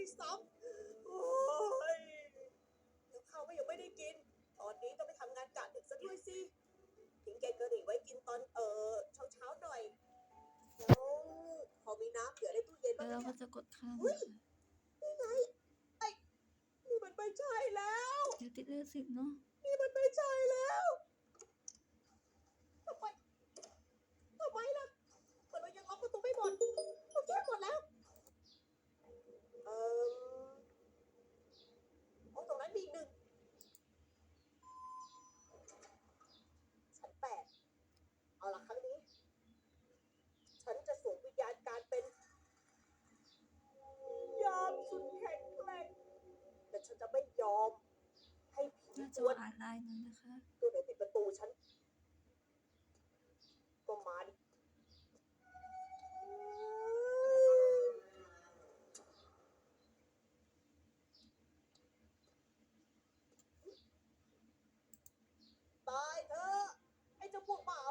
ด้วยซ้ำโอ้ยแล้วข้าวก็ยังไม่ได้กิน ตอนนี้ต้องไปทำงานกะดึกซะด้วยสิทิ้งแกงกะหรี่ไว้กินตอนเออเช้าเช้าๆหน่อย แล้วพอมีน้ำเหลือในตู้เย็นแล้บ้าวงไหมเราก็เนี่ยจะกดข้ามอุ๊ยนะคะนี่ไงไอ้นี่มันไม่ใช่แล้ว เดี๋ยวติดเลขสิบเนาะนี่มันไม่ใช่แล้ว อีกหนึ่งชั้นแปดเอาละครั้งนี้ ฉันจะสวมวิญญาณการเป็น ยอมสุดแข็งแกร่งแต่ฉันจะไม่ยอม ให้ผีน่จวนอ่านลายนั้นนะคะ ตัวไหนปิดประตูฉัน ก็มาดิ po, ma,